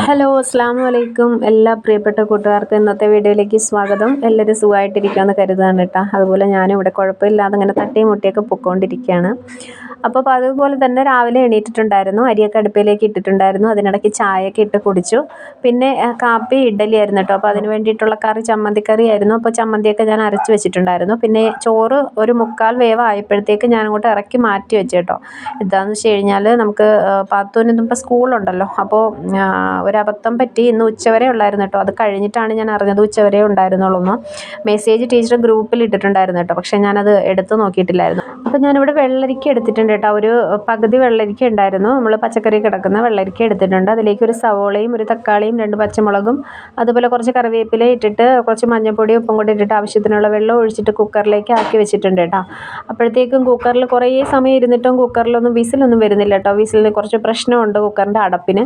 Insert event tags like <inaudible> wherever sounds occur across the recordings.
Hello അസ്സാം വലൈക്കും എല്ലാ പ്രിയപ്പെട്ട കൂട്ടുകാർക്കും ഇന്നത്തെ വീഡിയോയിലേക്ക് സ്വാഗതം. എല്ലാവരും സുഖമായിട്ടിരിക്കുകയെന്ന് കരുതാണ് കേട്ടോ. അതുപോലെ ഞാനും ഇവിടെ കുഴപ്പമില്ലാതെ ഇങ്ങനെ തട്ടിയും മുട്ടിയൊക്കെ പൊക്കോണ്ടിരിക്കുകയാണ്. അപ്പോൾ അതുപോലെ തന്നെ രാവിലെ എണീറ്റിട്ടുണ്ടായിരുന്നു. അരിയൊക്കെ അടുപ്പിലേക്ക് ഇട്ടിട്ടുണ്ടായിരുന്നു. അതിനിടയ്ക്ക് ചായയൊക്കെ ഇട്ട് കുടിച്ചു. പിന്നെ കാപ്പി ഇഡലി ആയിരുന്നു കേട്ടോ. അപ്പോൾ അതിന് വേണ്ടിയിട്ടുള്ള കറി ചമ്മന്തിക്കറി ആയിരുന്നു. അപ്പോൾ ചമ്മന്തിയൊക്കെ ഞാൻ അരച്ച് വെച്ചിട്ടുണ്ടായിരുന്നു. പിന്നെ ചോറ് ഒരു മുക്കാൽ വേവ് ആയപ്പോഴത്തേക്ക് ഞാൻ അങ്ങോട്ട് ഇറക്കി മാറ്റി വെച്ചു കേട്ടോ. എന്താണെന്ന് വെച്ച് കഴിഞ്ഞാൽ നമുക്ക് പാത്തൂനിന്നിപ്പോൾ സ്കൂളുണ്ടല്ലോ. അപ്പോൾ ആ, ഒരു അബദ്ധം പറ്റി ഇന്ന് ഉച്ചവരെ ഉള്ളായിരുന്നു കേട്ടോ. അത് കഴിഞ്ഞിട്ടാണ് ഞാൻ അറിഞ്ഞത് ഉച്ചവരെ ഉണ്ടായിരുന്നുള്ളൂ എന്ന്. മെസ്സേജ് ടീച്ചർ ഗ്രൂപ്പിൽ ഇട്ടിട്ടുണ്ടായിരുന്നു കേട്ടോ. പക്ഷേ ഞാനത് എടുത്ത് നോക്കിയിട്ടില്ലായിരുന്നു. അപ്പോൾ ഞാനിവിടെ വെള്ളരിക്ക എടുത്തിട്ടുണ്ട് കേട്ടോ. ഒരു പകുതി വെള്ളരിക്ക ഉണ്ടായിരുന്നു. നമ്മൾ പച്ചക്കറി കിടക്കുന്ന വെള്ളരിക്ക എടുത്തിട്ടുണ്ട്. അതിലേക്ക് ഒരു സവോളയും ഒരു തക്കാളിയും രണ്ട് പച്ചമുളകും അതുപോലെ കുറച്ച് കറിവേപ്പില ഇട്ടിട്ട് കുറച്ച് മഞ്ഞൾപ്പൊടി ഉപ്പും കൂടി ഇട്ടിട്ട് ആവശ്യത്തിനുള്ള വെള്ളം ഒഴിച്ചിട്ട് കുക്കറിലേക്ക് ആക്കി വെച്ചിട്ടുണ്ട് കേട്ടോ. അപ്പോഴത്തേക്കും കുക്കറിൽ കുറേ സമയം ഇരുന്നിട്ടും കുക്കറിലൊന്നും വിസിലൊന്നും വരുന്നില്ല കേട്ടോ. വിസിലിന് കുറച്ച് പ്രശ്നമുണ്ട് കുക്കറിന്റെ അടപ്പിന്.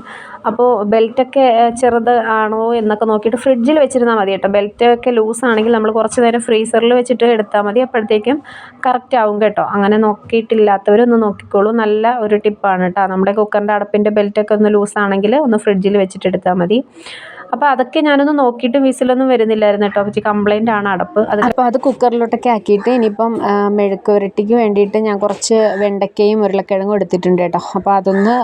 അപ്പോൾ ബെൽറ്റൊക്കെ ചെറുത് ആണോ എന്നൊക്കെ നോക്കിയിട്ട് ഫ്രിഡ്ജിൽ വെച്ചിരുന്നാൽ മതി കേട്ടോ. ബെൽറ്റൊക്കെ ലൂസ് ആണെങ്കിൽ നമ്മൾ കുറച്ച് നേരം ഫ്രീസറിൽ വെച്ചിട്ട് എടുത്താൽ മതി. അപ്പോഴത്തേക്കും കറക്റ്റ് ആവും കേട്ടോ. അങ്ങനെ നോക്കിയിട്ടില്ലാത്തവരൊന്ന് നോക്കിക്കോളൂ. നല്ല ഒരു ടിപ്പാണ് കേട്ടോ. നമ്മുടെ കുക്കറിന്റെ അടപ്പിന്റെ ബെൽറ്റൊക്കെ ഒന്ന് ലൂസ് ആണെങ്കിൽ ഒന്ന് ഫ്രിഡ്ജിൽ വെച്ചിട്ട് എടുത്താൽ മതി. അപ്പോൾ അതൊക്കെ ഞാനൊന്ന് നോക്കിയിട്ട് വിസിലൊന്നും വരുന്നില്ലായിരുന്നു കേട്ടോ. പക്ഷേ കംപ്ലൈന്റ് ആണ് അടപ്പ്. അത് അപ്പോൾ അത് കുക്കറിലോട്ടൊക്കെ ആക്കിയിട്ട് ഇനിയിപ്പം മെഴുക്ക് വരട്ടിക്ക് വേണ്ടിയിട്ട് ഞാൻ കുറച്ച് വെണ്ടയ്ക്കയും ഉരുളക്കിഴങ്ങും എടുത്തിട്ടുണ്ട് കേട്ടോ. അപ്പോൾ അതൊന്ന്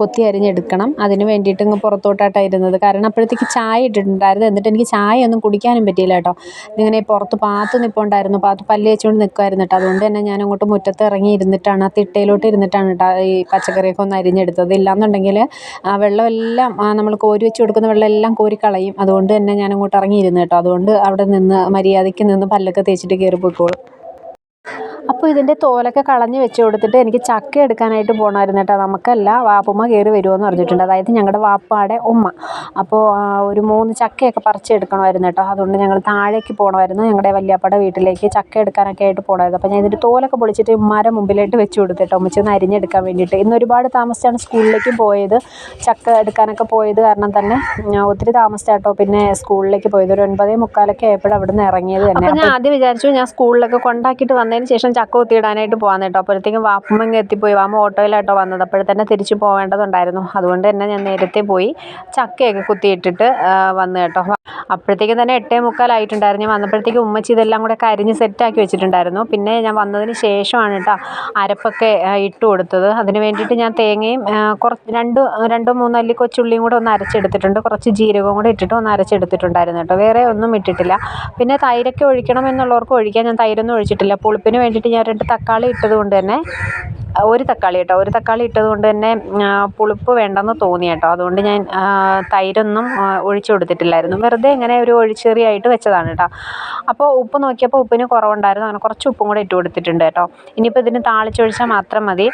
കൊത്തി അരിഞ്ഞെടുക്കണം. അതിന് വേണ്ടിയിട്ട് ഇങ്ങ് പുറത്തോട്ടായിട്ടാണ് ഇരുന്നത്. കാരണം അപ്പോഴത്തേക്ക് ചായ ഇട്ടിട്ടുണ്ടായിരുന്നു. എന്നിട്ട് എനിക്ക് ചായ ഒന്നും കുടിക്കാനും പറ്റിയില്ല കേട്ടോ. ഇങ്ങനെ പുറത്ത് പാത്ത് നിൽപ്പുണ്ടായിരുന്നു പാത്ത് പല്ല് വെച്ചുകൊണ്ട് നിൽക്കുമായിരുന്നു കേട്ടോ. അതുകൊണ്ട് തന്നെ ഞാൻ അങ്ങോട്ട് മുറ്റത്ത് ഇറങ്ങി ഇരുന്നിട്ടാണ് ആ തിട്ടയിലോട്ട് ഇരുന്നിട്ടാണ് കേട്ടോ ഈ പച്ചക്കറിയൊക്കെ ഒന്ന് അരിഞ്ഞെടുത്തത്. ഇല്ലാന്നുണ്ടെങ്കിൽ ആ വെള്ളമെല്ലാം നമ്മൾ കോരി വെച്ച് കൊടുക്കുന്ന വെള്ളമെല്ലാം കോരി കളയും. അതുകൊണ്ട് തന്നെ ഞാൻ അങ്ങോട്ട് ഇറങ്ങിയിരുന്നു കേട്ടോ. അതുകൊണ്ട് അവിടെ നിന്ന് മര്യാദയ്ക്ക് നിന്ന് പല്ലൊക്കെ തേച്ചിട്ട് കയറി പോയിക്കോളും. അപ്പോൾ ഇതിന്റെ തോലൊക്കെ കളഞ്ഞ് വെച്ച് കൊടുത്തിട്ട് എനിക്ക് ചക്ക എടുക്കാനായിട്ട് പോകണമായിരുന്നു കേട്ടോ. നമുക്കല്ല വാപ്പുമ്മ കയറി വരുമെന്ന് പറഞ്ഞിട്ടുണ്ട്. അതായത് ഞങ്ങളുടെ വാപ്പാടെ ഉമ്മ. അപ്പോൾ ഒരു മൂന്ന് ചക്കയൊക്കെ പറിച്ചെടുക്കണമായിരുന്നു കേട്ടോ. അതുകൊണ്ട് ഞങ്ങൾ താഴേക്ക് പോകണമായിരുന്നു ഞങ്ങളുടെ വല്യാപ്പയുടെ വീട്ടിലേക്ക് ചക്ക എടുക്കാനൊക്കെ ആയിട്ട് പോകണമായിരുന്നു അപ്പോൾ ഞാൻ ഇതിന്റെ തോലൊക്കെ പൊളിച്ചിട്ട് ഉമ്മാരെ മുമ്പിലായിട്ട് വെച്ച് കൊടുത്തിട്ടോ ഉമ്മച്ചൊന്ന് അരിഞ്ഞെടുക്കാൻ വേണ്ടിയിട്ട്. ഇന്ന് ഒരുപാട് താമസിച്ചാണ് സ്കൂളിലേക്ക് പോയത്. ചക്ക എടുക്കാനൊക്കെ പോയത് കാരണം തന്നെ ഒത്തിരി താമസിച്ചാട്ടോ പിന്നെ സ്കൂളിലേക്ക് പോയത്. ഒരു ഒൻപതേ മുക്കാലൊക്കെ ആയപ്പോഴും അവിടെ നിന്ന് ഇറങ്ങിയത് തന്നെ. ഞാൻ ആദ്യം വിചാരിച്ചു ഞാൻ സ്കൂളിലൊക്കെ കൊണ്ടാക്കിയിട്ട് വന്നതിന് ശേഷം ചക്ക കുത്തിയിടാനായിട്ട് പോകാൻ കേട്ടോ. അപ്പോഴത്തേക്കും വാപ്പമ്മ ഇങ്ങ് എത്തിപ്പോയി. വാമ്മ ഓട്ടോയിലാട്ടോ വന്നത്. അപ്പോഴത്തന്നെ തിരിച്ചു പോകേണ്ടതുണ്ടായിരുന്നു അതുകൊണ്ട് തന്നെ ഞാൻ നേരത്തെ പോയി ചക്കയൊക്കെ കുത്തിയിട്ടിട്ട് വന്നു കേട്ടോ. അപ്പോഴത്തേക്കും തന്നെ എട്ടേ മുക്കാലായിട്ടുണ്ടായിരുന്നു ഞാൻ വന്നപ്പോഴത്തേക്കും ഉമ്മച്ചി ഇതെല്ലാം കൂടെ കരിഞ്ഞ് സെറ്റാക്കി വെച്ചിട്ടുണ്ടായിരുന്നു. പിന്നെ ഞാൻ വന്നതിന് ശേഷമാണ് കേട്ടോ അരപ്പൊക്കെ ഇട്ട് കൊടുത്തത്. അതിന് വേണ്ടിയിട്ട് ഞാൻ തേങ്ങയും കുറച്ച് രണ്ട് രണ്ടോ മൂന്നോ അല്ലി കൊച്ചുള്ളിയും കൂടെ ഒന്ന് അരച്ചെടുത്തിട്ടുണ്ട്. കുറച്ച് ജീരകവും കൂടെ ഇട്ടിട്ട് ഒന്ന് അരച്ചെടുത്തിട്ടുണ്ടായിരുന്നു കേട്ടോ. വേറെ ഒന്നും ഇട്ടിട്ടില്ല. പിന്നെ തൈരൊക്കെ ഒഴിക്കണം എന്നുള്ളവർക്ക് ഒഴിക്കാൻ ഞാൻ തൈരൊന്നും ഒഴിച്ചിട്ടില്ല. പുളിപ്പിന് വേണ്ടിയിട്ട് ഞാൻ രണ്ട് തക്കാളി ഇട്ടത് കൊണ്ട് തന്നെ ഒരു തക്കാളി കേട്ടോ. ഒരു തക്കാളി ഇട്ടത് കൊണ്ട് തന്നെ പുളിപ്പ് വേണ്ടെന്ന് തോന്നി കേട്ടോ. അതുകൊണ്ട് ഞാൻ തൈരൊന്നും ഒഴിച്ചു കൊടുത്തിട്ടില്ലായിരുന്നു. വെറുതെ ഇങ്ങനെ ഒരു ഒഴിച്ചെറിയായിട്ട് വെച്ചതാണ് കേട്ടോ. അപ്പോൾ ഉപ്പ് നോക്കിയപ്പോൾ ഉപ്പിന് കുറവുണ്ടായിരുന്നു. അങ്ങനെ കുറച്ച് ഉപ്പും കൂടെ ഇട്ട് കൊടുത്തിട്ടുണ്ട് കേട്ടോ. ഇനിയിപ്പോൾ ഇതിന് താളിച്ചൊഴിച്ചാൽ മാത്രം മതി.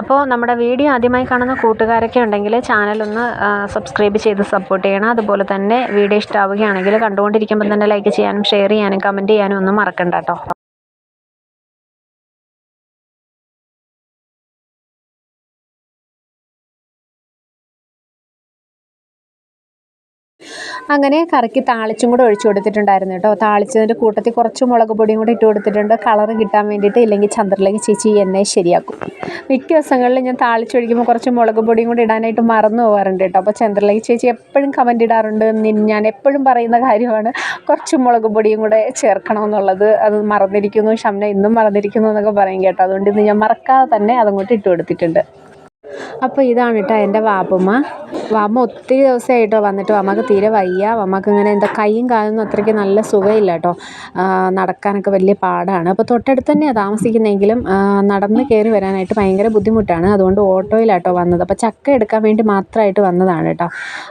അപ്പോൾ നമ്മുടെ വീഡിയോ ആദ്യമായി കാണുന്ന കൂട്ടുകാരൊക്കെ ഉണ്ടെങ്കിൽ ചാനലൊന്ന് സബ്സ്ക്രൈബ് ചെയ്ത് സപ്പോർട്ട് ചെയ്യണം. അതുപോലെ തന്നെ വീഡിയോ ഇഷ്ടമാവുകയാണെങ്കിൽ കണ്ടുകൊണ്ടിരിക്കുമ്പോൾ തന്നെ ലൈക്ക് ചെയ്യാനും ഷെയർ ചെയ്യാനും കമന്റ് ചെയ്യാനും ഒന്നും മറക്കണ്ട കേട്ടോ അങ്ങനെ കറിക്ക് താളിച്ചും കൂടെ ഒഴിച്ചു കൊടുത്തിട്ടുണ്ടായിരുന്നു കേട്ടോ. താളിച്ചതിന്റെ കൂട്ടത്തിൽ കുറച്ച് മുളക് പൊടിയും കൂടെ ഇട്ട് കൊടുത്തിട്ടുണ്ട്. കളറ് കിട്ടാൻ വേണ്ടിയിട്ട് ഇല്ലെങ്കിൽ ചന്ദ്രലേക്ക് ചേച്ചി എന്നെ ശരിയാക്കും. മിക്ക ദിവസങ്ങളിൽ ഞാൻ താളിച്ചൊഴിക്കുമ്പോൾ കുറച്ച് മുളക് പൊടിയും കൂടി ഇടാനായിട്ട് മറന്നു പോകാറുണ്ട് കേട്ടോ. അപ്പോൾ ചന്ദ്രലേക്ക് ചേച്ചി എപ്പോഴും കമന്റ് ഇടാറുണ്ട്. ഞാൻ എപ്പോഴും പറയുന്ന കാര്യമാണ് കുറച്ച് മുളക് പൊടിയും കൂടെ ചേർക്കണമെന്നുള്ളത് അത് മറന്നിരിക്കുന്നു. ഷംന ഇന്നും മറന്നിരിക്കുന്നു എന്നൊക്കെ പറയും കേട്ടോ. അതുകൊണ്ട് ഇന്ന് ഞാൻ മറക്കാതെ തന്നെ അതങ്ങോട്ട് ഇട്ട് കൊടുത്തിട്ടുണ്ട്. അപ്പോൾ ഇതാണ് കേട്ടോ എന്റെ വാപ്പുമ്മ. വാമ്മ ഒത്തിരി ദിവസമായിട്ടോ വന്നിട്ട് വമ്മക്ക് തീരെ വയ്യ. വമ്മക്ക് ഇങ്ങനെ എന്താ കൈയും കാലൊന്നും അത്രയ്ക്ക് നല്ല സുഖമില്ല കേട്ടോ. നടക്കാനൊക്കെ വലിയ പാടാണ്. അപ്പോൾ തൊട്ടടുത്ത് തന്നെയാണ് താമസിക്കുന്നതെങ്കിലും നടന്ന് കയറി വരാനായിട്ട് ഭയങ്കര ബുദ്ധിമുട്ടാണ്. അതുകൊണ്ട് ഓട്ടോയിലാട്ടോ വന്നത്. അപ്പോൾ ചക്ക എടുക്കാൻ വേണ്ടി മാത്രമായിട്ട് വന്നതാണ് കേട്ടോ.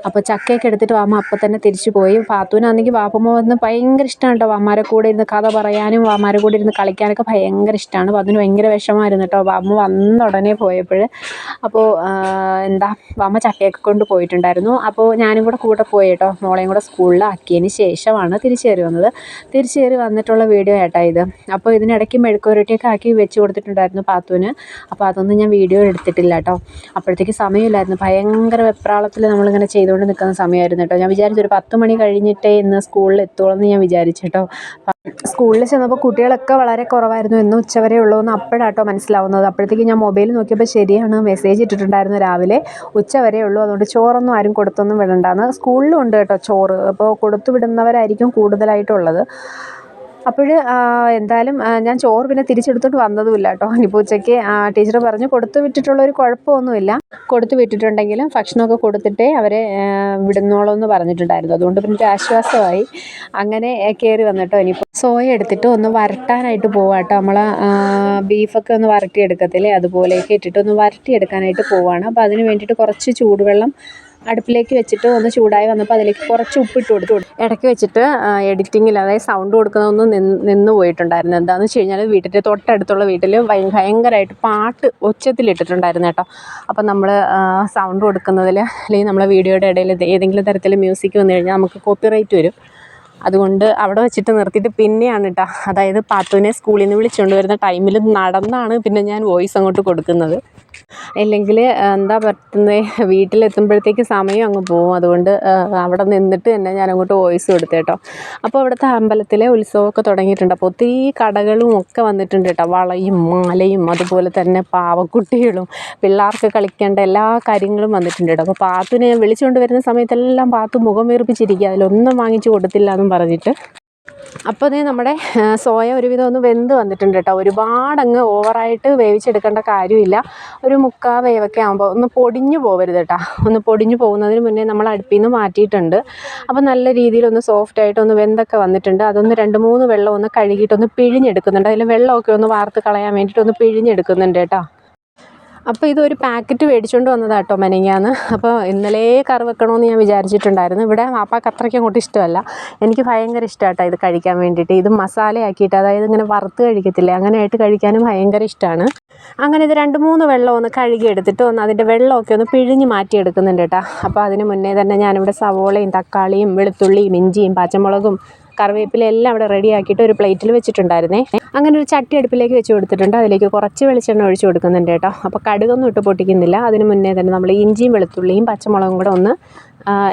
അപ്പോൾ ചക്കയൊക്കെ എടുത്തിട്ട് വാമ്മ അപ്പം തന്നെ തിരിച്ചു പോയി. പാത്തൂനാണെങ്കിൽ വാപ്പമ്മ വന്ന് ഭയങ്കര ഇഷ്ടമാണ് കേട്ടോ. വാമ്മാരെ കൂടെ ഇരുന്ന് കഥ പറയാനും വാമ്മാരെ കൂടെ ഇരുന്ന് കളിക്കാനൊക്കെ ഭയങ്കര ഇഷ്ടമാണ് അപ്പോൾ അതിന് ഭയങ്കര വിഷമമായിരുന്നു കേട്ടോ. വാമ്മ വന്ന ഉടനെ പോയപ്പോൾ അപ്പോൾ എന്താ വാമ്മ ചക്കയൊക്കെ കൊണ്ട് പോയിട്ടുണ്ടായിരുന്നു. അപ്പോൾ ഞാനും കൂടെ കൂടെ പോയി കേട്ടോ. മോളെയും കൂടെ സ്കൂളിലാക്കിയതിന് ശേഷമാണ് തിരിച്ചു കയറി വന്നത്. തിരിച്ചു കയറി വന്നിട്ടുള്ള വീഡിയോ ഏട്ടാ ഇത്. അപ്പോൾ ഇതിനിടയ്ക്ക് മെഴുക്കുരട്ടിയൊക്കെ ആക്കി വെച്ച് കൊടുത്തിട്ടുണ്ടായിരുന്നു പാത്തുവിന്. അപ്പോൾ അതൊന്നും ഞാൻ വീഡിയോ എടുത്തിട്ടില്ല കേട്ടോ. അപ്പോഴത്തേക്ക് സമയമില്ലായിരുന്നു. ഭയങ്കര വെപ്രാളത്തിൽ നമ്മളിങ്ങനെ ചെയ്തുകൊണ്ട് നിൽക്കുന്ന സമയമായിരുന്നു കേട്ടോ. ഞാൻ വിചാരിച്ചു ഒരു പത്ത് മണി കഴിഞ്ഞിട്ടേ ഇന്ന് സ്കൂളിൽ എത്തുള്ളൂ എന്ന് ഞാൻ വിചാരിച്ചു കേട്ടോ. സ്കൂളിൽ ചെന്നപ്പോൾ കുട്ടികളൊക്കെ വളരെ കുറവായിരുന്നു. ഇന്ന് ഉച്ചവരെ ഉള്ളൂ എന്ന് അപ്പോഴാട്ടോ മനസ്സിലാവുന്നത്. അപ്പോഴത്തേക്ക് ഞാൻ മൊബൈൽ നോക്കിയപ്പോൾ ശരിയാണ്. മെസ്സേജ് ഇട്ടിട്ടുണ്ടായിരുന്നു രാവിലെ. ഉച്ചവരെ ഉള്ളൂ. അതുകൊണ്ട് ചോറൊന്നും ആരും കൊടുത്തൊന്നും വിടണ്ടാന്ന്. സ്കൂളിലും ഉണ്ട് കേട്ടോ ചോറ്. അപ്പോൾ കൊടുത്തു വിടുന്നവരായിരിക്കും കൂടുതലായിട്ടുള്ളത്. അപ്പോൾ എന്തായാലും ഞാൻ ചോറ് പിന്നെ തിരിച്ചെടുത്തോണ്ട് വന്നതുമില്ല കേട്ടോ ഇനിയിപ്പോൾ ഉച്ചയ്ക്ക് ടീച്ചർ പറഞ്ഞു കൊടുത്തു വിട്ടിട്ടുള്ള ഒരു കുഴപ്പമൊന്നുമില്ല. കൊടുത്തു വിട്ടിട്ടുണ്ടെങ്കിലും ഭക്ഷണമൊക്കെ കൊടുത്തിട്ടേ അവരെ വിടുന്നോളൂ എന്ന് പറഞ്ഞിട്ടുണ്ടായിരുന്നു. അതുകൊണ്ട് പിന്നെ ഒരു ആശ്വാസമായി അങ്ങനെ കയറി വന്നിട്ടോ. ഇനിയിപ്പോൾ സോയ എടുത്തിട്ട് ഒന്ന് വരട്ടാനായിട്ട് പോവാട്ടോ നമ്മൾ ബീഫൊക്കെ ഒന്ന് വരട്ടിയെടുക്കത്തില്ലേ? അതുപോലെയൊക്കെ ഇട്ടിട്ട് ഒന്ന് വരട്ടിയെടുക്കാനായിട്ട് പോവാണ്. അപ്പോൾ അതിന് വേണ്ടിയിട്ട് കുറച്ച് ചൂടുവെള്ളം അടുപ്പിലേക്ക് വെച്ചിട്ട് ഒന്ന് ചൂടായി വന്നപ്പോൾ അതിലേക്ക് കുറച്ച് ഉപ്പിട്ട് കൊടുത്തു. ഇടയ്ക്ക് വെച്ചിട്ട് എഡിറ്റിങ്ങിൽ അതായത് സൗണ്ട് കൊടുക്കുന്നതൊന്നും നിന്ന് പോയിട്ടുണ്ടായിരുന്നു. എന്താണെന്ന് വെച്ച് കഴിഞ്ഞാൽ വീട്ടിന്റെ തൊട്ടടുത്തുള്ള വീട്ടിൽ ഭയങ്കരമായിട്ട് പാട്ട് ഒച്ചത്തിലിട്ടിട്ടുണ്ടായിരുന്നു കേട്ടോ. അപ്പം നമ്മൾ സൗണ്ട് കൊടുക്കുന്നതിൽ അല്ലെങ്കിൽ നമ്മളെ വീഡിയോയുടെ ഇടയിൽ ഏതെങ്കിലും തരത്തിൽ മ്യൂസിക് വന്നു കഴിഞ്ഞാൽ നമുക്ക് കോപ്പിറൈറ്റ് വരും. അതുകൊണ്ട് അവിടെ വെച്ചിട്ട് നിർത്തിയിട്ട് പിന്നെയാണ് കേട്ടോ അതായത് പാത്തുവിനെ സ്കൂളിൽ നിന്ന് വിളിച്ചുകൊണ്ട് വരുന്ന ടൈമിൽ നടന്നാണ് പിന്നെ ഞാൻ വോയിസ് അങ്ങോട്ട് കൊടുക്കുന്നത്. ഇല്ലെങ്കിൽ എന്താ പറ്റുന്നത് വീട്ടിലെത്തുമ്പോഴത്തേക്ക് സമയം അങ്ങ് പോവും അതുകൊണ്ട് അവിടെ നിന്നിട്ട് തന്നെ ഞാൻ അങ്ങോട്ട് വോയിസ് കൊടുത്തു കേട്ടോ അപ്പോൾ അവിടുത്തെ അമ്പലത്തിലെ ഉത്സവമൊക്കെ തുടങ്ങിയിട്ടുണ്ട്. അപ്പോൾ ഒത്തിരി കടകളും ഒക്കെ വന്നിട്ടുണ്ട് കേട്ടോ. വളയും മാലയും അതുപോലെ തന്നെ പാവക്കുട്ടികളും പിള്ളേർക്ക് കളിക്കേണ്ട എല്ലാ കാര്യങ്ങളും വന്നിട്ടുണ്ട് കേട്ടോ. അപ്പോൾ പാത്തുവിനെ വിളിച്ചുകൊണ്ട് വരുന്ന സമയത്തെല്ലാം പാത്തു മുഖം വീർപ്പിച്ചിരിക്കുക. അതിലൊന്നും വാങ്ങിച്ചു കൊടുത്തില്ല എന്നും പറഞ്ഞിട്ട്. അപ്പോൾ അതേ നമ്മുടെ സോയ ഒരുവിധം ഒന്ന് വെന്ത് വന്നിട്ടുണ്ട് കേട്ടോ. ഒരുപാടങ്ങ് ഓവറായിട്ട് വേവിച്ചെടുക്കേണ്ട കാര്യമില്ല. ഒരു മുക്കാ വേവൊക്കെ ആകുമ്പോൾ ഒന്ന് പൊടിഞ്ഞു പോകരുത് കേട്ടോ. ഒന്ന് പൊടിഞ്ഞു പോകുന്നതിന് മുന്നേ നമ്മൾ അടുപ്പിൽ നിന്ന് മാറ്റിയിട്ടുണ്ട്. അപ്പോൾ നല്ല രീതിയിൽ ഒന്ന് സോഫ്റ്റ് ആയിട്ട് ഒന്ന് വെന്തൊക്കെ വന്നിട്ടുണ്ട്. അതൊന്ന് രണ്ട് മൂന്ന് വെള്ളം ഒന്ന് കഴുകിയിട്ടൊന്ന് പിഴിഞ്ഞെടുക്കുന്നുണ്ട്. അതിൽ വെള്ളമൊക്കെ ഒന്ന് വാർത്ത് കളയാൻ വേണ്ടിയിട്ട് ഒന്ന് പിഴിഞ്ഞെടുക്കുന്നുണ്ട് കേട്ടോ. അപ്പോൾ ഇതൊരു പാക്കറ്റ് മേടിച്ചുകൊണ്ട് വന്നതാണ് കേട്ടോ മെനങ്ങാന്ന്. അപ്പോൾ ഇന്നലെ കറി വെക്കണമെന്ന് ഞാൻ വിചാരിച്ചിട്ടുണ്ടായിരുന്നു. ഇവിടെ വാപ്പാക്ക് അത്രയ്ക്ക് അങ്ങോട്ട് ഇഷ്ടമല്ല. എനിക്ക് ഭയങ്കര ഇഷ്ടമാട്ടോ ഇത് കഴിക്കാൻ വേണ്ടിയിട്ട്. ഇത് മസാലയാക്കിയിട്ട് അതായത് ഇങ്ങനെ വറുത്ത് കഴിക്കത്തില്ലേ അങ്ങനെയായിട്ട് കഴിക്കാനും ഭയങ്കര ഇഷ്ടമാണ് അങ്ങനെ ഇത് രണ്ട് മൂന്ന് വെള്ളം ഒന്ന് കഴുകി എടുത്തിട്ട് ഒന്ന് അതിന്റെ വെള്ളമൊക്കെ ഒന്ന് പിഴിഞ്ഞ് മാറ്റിയെടുക്കുന്നുണ്ട് കേട്ടോ. അപ്പോൾ അതിന് മുന്നേ തന്നെ ഞാനിവിടെ സവോളയും തക്കാളിയും വെളുത്തുള്ളിയും ഇഞ്ചിയും പച്ചമുളകും കറിവേപ്പില എല്ലാം അവിടെ റെഡിയാക്കിയിട്ട് ഒരു പ്ലേറ്റിൽ വെച്ചിട്ടുണ്ടായിരുന്നേ. അങ്ങനെ ഒരു ചട്ടി അടുപ്പിലേക്ക് വെച്ച് കൊടുത്തിട്ടുണ്ട്. അതിലേക്ക് കുറച്ച് വെളിച്ചെണ്ണ ഒഴിച്ച് കൊടുക്കുന്നുണ്ട് കേട്ടോ. അപ്പോൾ കടുകൊന്നും ഇട്ട് പൊട്ടിക്കുന്നില്ല. അതിന് മുന്നേ തന്നെ നമ്മൾ ഇഞ്ചിയും വെളുത്തുള്ളിയും പച്ചമുളകും കൂടെ ഒന്ന്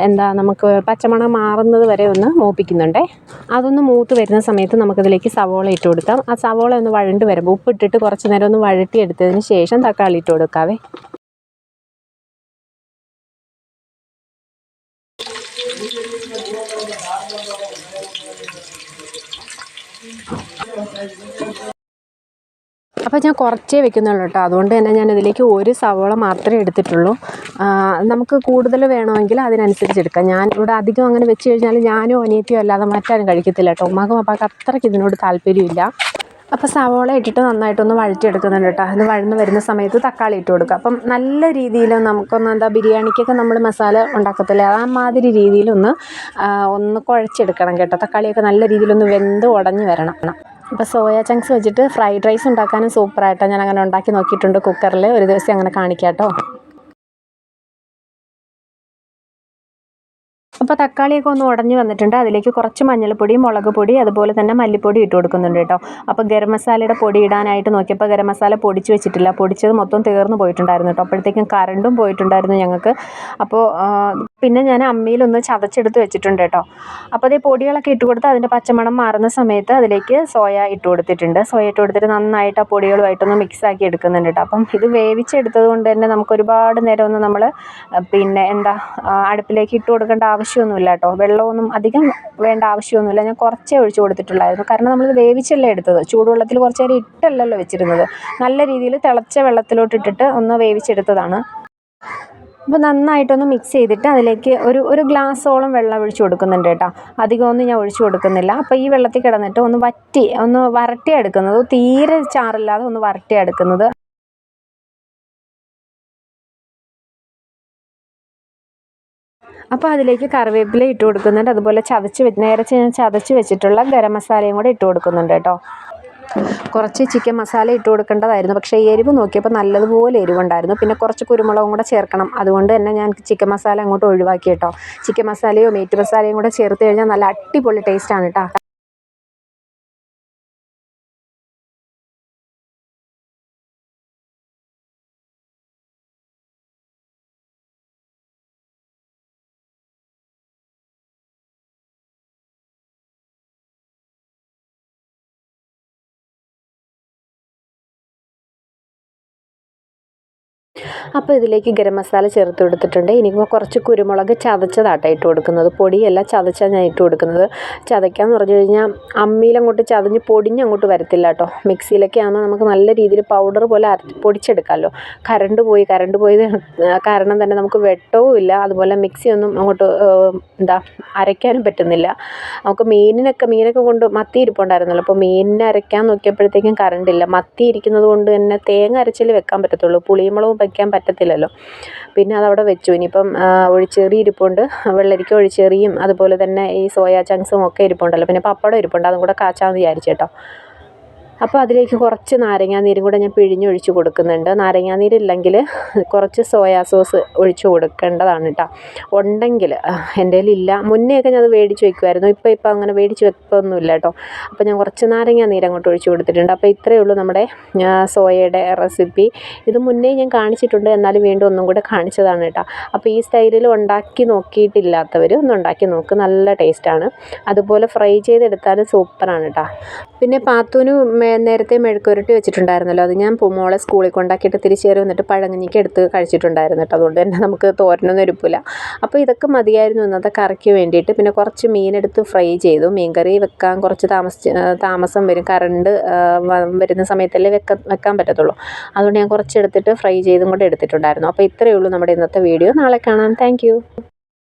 എന്താ നമുക്ക് പച്ചമണം മാറുന്നത് വരെ ഒന്ന് മൂപ്പിക്കുന്നുണ്ടേ. അതൊന്ന് മൂത്ത് വരുന്ന സമയത്ത് നമുക്കതിലേക്ക് സവോള ഇട്ട് കൊടുക്കാം. ആ സവോള ഒന്ന് വഴണ്ട് വരുമ്പോൾ ഉപ്പിട്ടിട്ട് കുറച്ച് നേരം ഒന്ന് വഴട്ടിയെടുത്തതിന് ശേഷം തക്കാളി ഇട്ട് കൊടുക്കാവേ. അപ്പോൾ ഞാൻ കുറച്ചേ വെക്കുന്നുള്ളൂ കേട്ടോ. അതുകൊണ്ട് തന്നെ ഞാൻ ഇതിലേക്ക് ഒരു സവോള മാത്രമേ എടുത്തിട്ടുള്ളൂ. നമുക്ക് കൂടുതൽ വേണമെങ്കിൽ അതിനനുസരിച്ച് എടുക്കാം. ഞാൻ ഇവിടെ അധികം അങ്ങനെ വെച്ച് കഴിഞ്ഞാൽ ഞാനും അനിയത്തിയോ അല്ലാതെ മറ്റാരും കഴിക്കത്തില്ല കേട്ടോ. ഉമ്മാക്കും അപ്പാക്ക് അത്രയ്ക്ക് ഇതിനോട് താല്പര്യമില്ല. അപ്പോൾ സവോള ഇട്ടിട്ട് നന്നായിട്ടൊന്ന് വഴറ്റിയെടുക്കുന്നുണ്ട് കേട്ടോ. അത് വഴന്ന് വരുന്ന സമയത്ത് തക്കാളി ഇട്ട് കൊടുക്കുക. അപ്പം നല്ല രീതിയിൽ നമുക്കൊന്ന് എന്താ ബിരിയാണിക്കൊക്കെ നമ്മൾ മസാല ഉണ്ടാക്കത്തില്ലേ? ആ മാതിരി രീതിയിലൊന്ന് ഒന്ന് കുഴച്ചെടുക്കണം കേട്ടോ. തക്കാളിയൊക്കെ നല്ല രീതിയിലൊന്ന് വെന്ത് ഉടഞ്ഞു വരണം. അപ്പോൾ സോയ ചങ്ക്സ് വെച്ചിട്ട് ഫ്രൈഡ് റൈസ് ഉണ്ടാക്കാനും സൂപ്പറായിട്ടോ ഞാൻ അങ്ങനെ ഉണ്ടാക്കി നോക്കിയിട്ടുണ്ട് കുക്കറിൽ ഒരു ദിവസം അങ്ങനെ കാണിക്കാം കേട്ടോ. അപ്പോൾ തക്കാളിയൊക്കെ ഒന്ന് ഉടഞ്ഞു വന്നിട്ടുണ്ട്. അതിലേക്ക് കുറച്ച് മഞ്ഞൾപ്പൊടി മുളക് പൊടി അതുപോലെ തന്നെ മല്ലിപ്പൊടി ഇട്ട് കൊടുക്കുന്നുണ്ട് കേട്ടോ. അപ്പോൾ ഗരം മസാലയുടെ പൊടി ഇടാനായിട്ട് നോക്കിയപ്പോൾ ഗരം മസാല പൊടിച്ച് വെച്ചിട്ടില്ല. പൊടിച്ചത് മൊത്തം തീർന്നു പോയിട്ടുണ്ടായിരുന്നു കേട്ടോ. അപ്പോഴത്തേക്കും കറണ്ടും പോയിട്ടുണ്ടായിരുന്നു ഞങ്ങൾക്ക് അപ്പോൾ പിന്നെ ഞാൻ അമ്മിയിലൊന്ന് ചതച്ചെടുത്ത് വെച്ചിട്ടുണ്ട് കേട്ടോ. അപ്പോൾ അതേ പൊടികളൊക്കെ ഇട്ട് കൊടുത്ത് അതിന്റെ പച്ചമണം മാറുന്ന സമയത്ത് അതിലേക്ക് സോയ ഇട്ട് കൊടുത്തിട്ടുണ്ട്. സോയ ഇട്ട് കൊടുത്തിട്ട് നന്നായിട്ട് ആ പൊടികളുമായിട്ടൊന്ന് മിക്സ് ആക്കി എടുക്കുന്നുണ്ട് കേട്ടോ. അപ്പം ഇത് വേവിച്ചെടുത്തത് കൊണ്ട് തന്നെ നമുക്ക് ഒരുപാട് നേരം ഒന്ന് നമ്മൾ പിന്നെ എന്താ അടുപ്പിലേക്ക് ഇട്ട് കൊടുക്കേണ്ട ആവശ്യമൊന്നുമില്ല കേട്ടോ വെള്ളമൊന്നും അധികം വേണ്ട ആവശ്യമൊന്നുമില്ല. ഞാൻ കുറച്ചേ ഒഴിച്ചു കൊടുത്തിട്ടുള്ളായിരുന്നു. കാരണം നമ്മളിത് വേവിച്ചല്ലേ എടുത്തത്. ചൂടുവെള്ളത്തിൽ കുറച്ച് നേരം ഇട്ടല്ലല്ലോ വെച്ചിരുന്നത്. നല്ല രീതിയിൽ തിളച്ച വെള്ളത്തിലോട്ടിട്ടിട്ട് ഒന്ന് വേവിച്ചെടുത്തതാണ്. അപ്പോൾ നന്നായിട്ടൊന്ന് മിക്സ് ചെയ്തിട്ട് അതിലേക്ക് ഒരു ഒരു ഗ്ലാസ്സോളം വെള്ളം ഒഴിച്ചു കൊടുക്കുന്നുണ്ട് കേട്ടോ. അധികമൊന്നും ഞാൻ ഒഴിച്ചു കൊടുക്കുന്നില്ല. അപ്പോൾ ഈ വെള്ളത്തിൽ കിടന്നിട്ട് ഒന്ന് വറ്റി ഒന്ന് വരട്ടിയെടുക്കുന്നത്. തീരെ ചാറില്ലാതെ ഒന്ന് വരട്ടിയെടുക്കുന്നത്. അപ്പോൾ അതിലേക്ക് കറിവേപ്പില ഇട്ട് കൊടുക്കുന്നുണ്ട്. അതുപോലെ ചതച്ച് നേരെ ഞാൻ ചതച്ച് വെച്ചിട്ടുള്ള ഗരം മസാലയും കൂടെ ഇട്ട് കൊടുക്കുന്നുണ്ട് കേട്ടോ. കുറച്ച് ചിക്കൻ മസാല ഇട്ട് കൊടുക്കേണ്ടതായിരുന്നു. പക്ഷേ എരിവ് നോക്കിയപ്പോൾ നല്ലതുപോലെ എരിവുണ്ടായിരുന്നു. പിന്നെ കുറച്ച് കുരുമുളകും കൂടെ ചേർക്കണം. അതുകൊണ്ട് തന്നെ ഞാൻ ചിക്കൻ മസാല അങ്ങോട്ട് ഒഴിവാക്കി കേട്ടോ. ചിക്കൻ മസാലയോ മീറ്റ് മസാലയും കൂടെ ചേർത്ത് കഴിഞ്ഞാൽ നല്ല അടിപൊളി ടേസ്റ്റാണ് കേട്ടോ. അപ്പോൾ ഇതിലേക്ക് ഗരം മസാല ചേർത്ത് കൊടുത്തിട്ടുണ്ട്. ഇനി കുറച്ച് കുരുമുളക് ചതച്ചതാട്ടാണ് ഇട്ട് കൊടുക്കുന്നത്. പൊടിയല്ല ചതച്ചാണ് ഞാൻ ഇട്ട് കൊടുക്കുന്നത്. ചതയ്ക്കാന്ന് പറഞ്ഞു കഴിഞ്ഞാൽ അമ്മിയിലങ്ങോട്ട് ചതഞ്ഞ് പൊടിഞ്ഞങ്ങോട്ട് വരത്തില്ല കേട്ടോ മിക്സിയിലൊക്കെ ആകുമ്പോൾ നമുക്ക് നല്ല രീതിയിൽ പൗഡർ പോലെ അര പൊടിച്ചെടുക്കാമല്ലോ കറണ്ട് പോയി കറണ്ട് പോയത് <laughs> കാരണം തന്നെ നമുക്ക് വെട്ടവും ഇല്ല. അതുപോലെ മിക്സി ഒന്നും അങ്ങോട്ട് എന്താ അരയ്ക്കാനും പറ്റുന്നില്ല. നമുക്ക് മീനിനൊക്കെ മീനൊക്കെ കൊണ്ട് മത്തി ഇരിപ്പുണ്ടായിരുന്നല്ലോ. അപ്പോൾ മീനിനെ അരയ്ക്കാൻ നോക്കിയപ്പോഴത്തേക്കും കറണ്ടില്ല മത്തി ഇരിക്കുന്നത് കൊണ്ട് തന്നെ തേങ്ങ അരച്ചിൽ വെക്കാൻ പറ്റത്തുള്ളൂ. പുളിമുളകും വയ്ക്കാൻ പറ്റത്തില്ലല്ലോ. പിന്നെ അതവിടെ വെച്ചു. ഇനിയിപ്പം ഒഴിച്ചെറി ഇരിപ്പുണ്ട്. വെള്ളരിക്ക ഒഴിച്ചെറിയും. അതുപോലെ തന്നെ ഈ സോയാ ചങ്ക്സും ഒക്കെ ഇരിപ്പുണ്ടല്ലോ. പിന്നെ പപ്പടം ഇരിപ്പുണ്ട്. അതും കൂടെ കാച്ചാമെന്ന് വിചാരിച്ചു കേട്ടോ. അപ്പോൾ അതിലേക്ക് കുറച്ച് നാരങ്ങാനീരും കൂടെ ഞാൻ പിഴിഞ്ഞൊഴിച്ച് കൊടുക്കുന്നുണ്ട്. നാരങ്ങാനീരില്ലെങ്കിൽ കുറച്ച് സോയാ സോസ് ഒഴിച്ച് കൊടുക്കേണ്ടതാണ് കേട്ടോ ഉണ്ടെങ്കിൽ എന്റെ ഇല്ല. മുന്നേയൊക്കെ ഞാൻ അത് മേടിച്ച് വെക്കുമായിരുന്നു ഇപ്പോൾ ഇപ്പോൾ അങ്ങനെ മേടിച്ച് വെക്കൊന്നുമില്ല കേട്ടോ അപ്പോൾ ഞാൻ കുറച്ച് നാരങ്ങാനീര് അങ്ങോട്ട് ഒഴിച്ച് കൊടുത്തിട്ടുണ്ട്. അപ്പോൾ ഇത്രയേ ഉള്ളൂ നമ്മുടെ സോയയുടെ റെസിപ്പി. ഇത് മുന്നേ ഞാൻ കാണിച്ചിട്ടുണ്ട്. എന്നാലും വീണ്ടും ഒന്നും കൂടെ കാണിച്ചതാണ് കേട്ടോ അപ്പോൾ ഈ സ്റ്റൈലിൽ ഉണ്ടാക്കി നോക്കിയിട്ടില്ലാത്തവർ ഒന്ന് ഉണ്ടാക്കി നോക്ക്. നല്ല ടേസ്റ്റാണ് അതുപോലെ ഫ്രൈ ചെയ്തെടുത്താലും സൂപ്പറാണ് കേട്ടോ പിന്നെ പാത്തൂന് നേരത്തെ മെഴുക്കുരുട്ടി വെച്ചിട്ടുണ്ടായിരുന്നല്ലോ. അത് ഞാൻ മോളെ സ്കൂളിൽ കൊണ്ടാക്കിയിട്ട് തിരിച്ചു കയറി വന്നിട്ട് പഴങ്ങഞ്ഞിക്ക് എടുത്ത് കഴിച്ചിട്ടുണ്ടായിരുന്നു കേട്ടോ. അതുകൊണ്ട് തന്നെ നമുക്ക് തോരനൊന്നും എടുപ്പില്ല അപ്പോൾ ഇതൊക്കെ മതിയായിരുന്നു ഇന്നത്തെ കറിക്ക് വേണ്ടിയിട്ട്. പിന്നെ കുറച്ച് മീനെടുത്ത് ഫ്രൈ ചെയ്തു. മീൻകറി വെക്കാൻ കുറച്ച് താമസിച്ച് താമസം വരും. കറണ്ട് വരുന്ന സമയത്തല്ലേ വെക്കാൻ വെക്കാൻ പറ്റത്തുള്ളൂ. അതുകൊണ്ട് ഞാൻ കുറച്ച് എടുത്തിട്ട് ഫ്രൈ ചെയ്തും കൂടെ എടുത്തിട്ടുണ്ടായിരുന്നു. അപ്പോൾ ഇത്രയേ ഉള്ളൂ നമ്മുടെ ഇന്നത്തെ വീഡിയോ. നാളെ കാണാം. താങ്ക്